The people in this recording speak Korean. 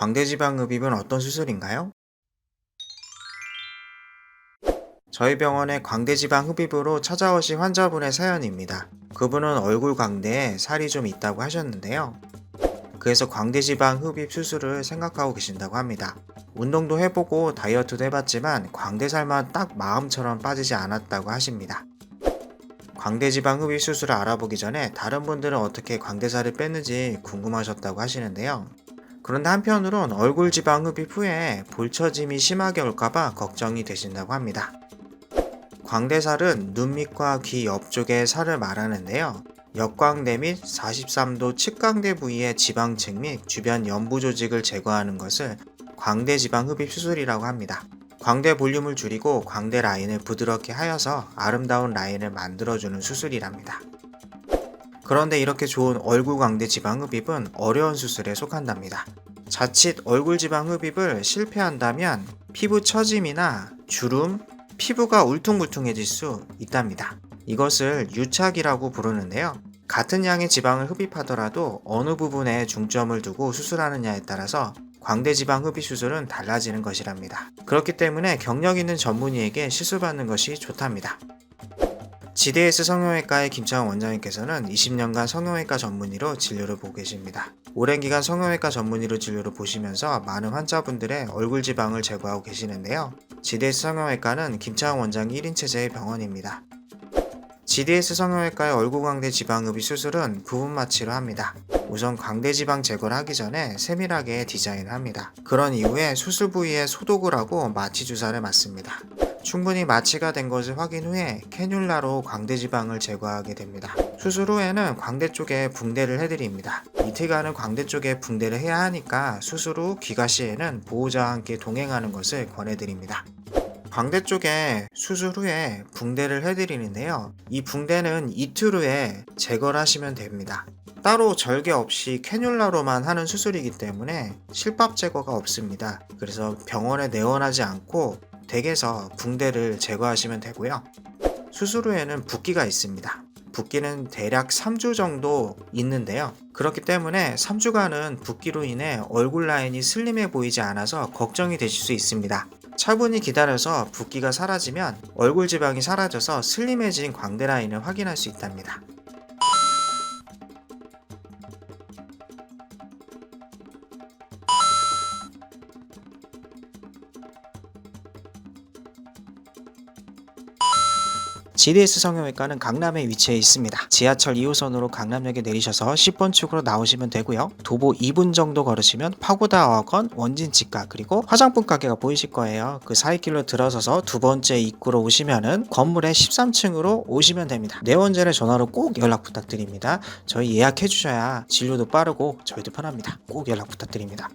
광대지방흡입은 어떤 수술인가요? 저희 병원의 광대지방 흡입으로 찾아오신 환자분의 사연입니다. 그분은 얼굴 광대에 살이 좀 있다고 하셨는데요. 그래서 광대지방 흡입 수술을 생각하고 계신다고 합니다. 운동도 해보고 다이어트도 해봤지만 광대살만 딱 마음처럼 빠지지 않았다고 하십니다. 광대지방 흡입 수술을 알아보기 전에 다른 분들은 어떻게 광대살을 뺐는지 궁금하셨다고 하시는데요. 그런데 한편으론 얼굴 지방 흡입 후에 볼처짐이 심하게 올까봐 걱정이 되신다고 합니다. 광대살은 눈 밑과 귀 옆쪽의 살을 말하는데요. 역광대 및 43도 측광대 부위의 지방층 및 주변 연부 조직을 제거하는 것을 광대 지방 흡입 수술이라고 합니다. 광대 볼륨을 줄이고 광대 라인을 부드럽게 하여서 아름다운 라인을 만들어주는 수술이랍니다. 그런데 이렇게 좋은 얼굴 광대 지방 흡입은 어려운 수술에 속한답니다. 자칫 얼굴 지방 흡입을 실패한다면 피부 처짐이나 주름, 피부가 울퉁불퉁해질 수 있답니다. 이것을 유착이라고 부르는데요. 같은 양의 지방을 흡입하더라도 어느 부분에 중점을 두고 수술하느냐에 따라서 광대 지방 흡입 수술은 달라지는 것이랍니다. 그렇기 때문에 경력 있는 전문의에게 시술받는 것이 좋답니다. GDS 성형외과의 김창원 원장님께서는 20년간 성형외과 전문의로 진료를 보고 계십니다. 오랜 기간 성형외과 전문의로 진료를 보시면서 많은 환자분들의 얼굴 지방을 제거하고 계시는데요. GDS 성형외과는 김창원 원장 1인 체제의 병원입니다. GDS 성형외과의 얼굴 광대 지방흡입 수술은 부분 마취로 합니다. 우선 광대 지방 제거를 하기 전에 세밀하게 디자인을 합니다. 그런 이후에 수술 부위에 소독을 하고 마취 주사를 맞습니다. 충분히 마취가 된 것을 확인 후에 캐뉼라로 광대 지방을 제거하게 됩니다. 수술 후에는 광대 쪽에 붕대를 해드립니다. 이틀간은 광대 쪽에 붕대를 해야 하니까 수술 후 귀가 시에는 보호자와 함께 동행하는 것을 권해드립니다. 광대 쪽에 수술 후에 붕대를 해드리는데요. 이 붕대는 이틀 후에 제거를 하시면 됩니다. 따로 절개 없이 캐뉼라로만 하는 수술이기 때문에 실밥 제거가 없습니다. 그래서 병원에 내원하지 않고 댁에서 붕대를 제거하시면 되고요. 수술 후에는 붓기가 있습니다. 붓기는 대략 3주 정도 있는데요. 그렇기 때문에 3주간은 붓기로 인해 얼굴 라인이 슬림해 보이지 않아서 걱정이 되실 수 있습니다. 차분히 기다려서 붓기가 사라지면 얼굴 지방이 사라져서 슬림해진 광대 라인을 확인할 수 있답니다. GDS 성형외과는 강남에 위치해 있습니다. 지하철 2호선으로 강남역에 내리셔서 10번 출구로 나오시면 되고요. 도보 2분 정도 걸으시면 파고다 어건 원진 치과 그리고 화장품 가게가 보이실 거예요. 그 사이길로 들어서서 두 번째 입구로 오시면은 건물의 13층으로 오시면 됩니다. 내원 전에 전화로 꼭 연락 부탁드립니다. 저희 예약해 주셔야 진료도 빠르고 저희도 편합니다. 꼭 연락 부탁드립니다.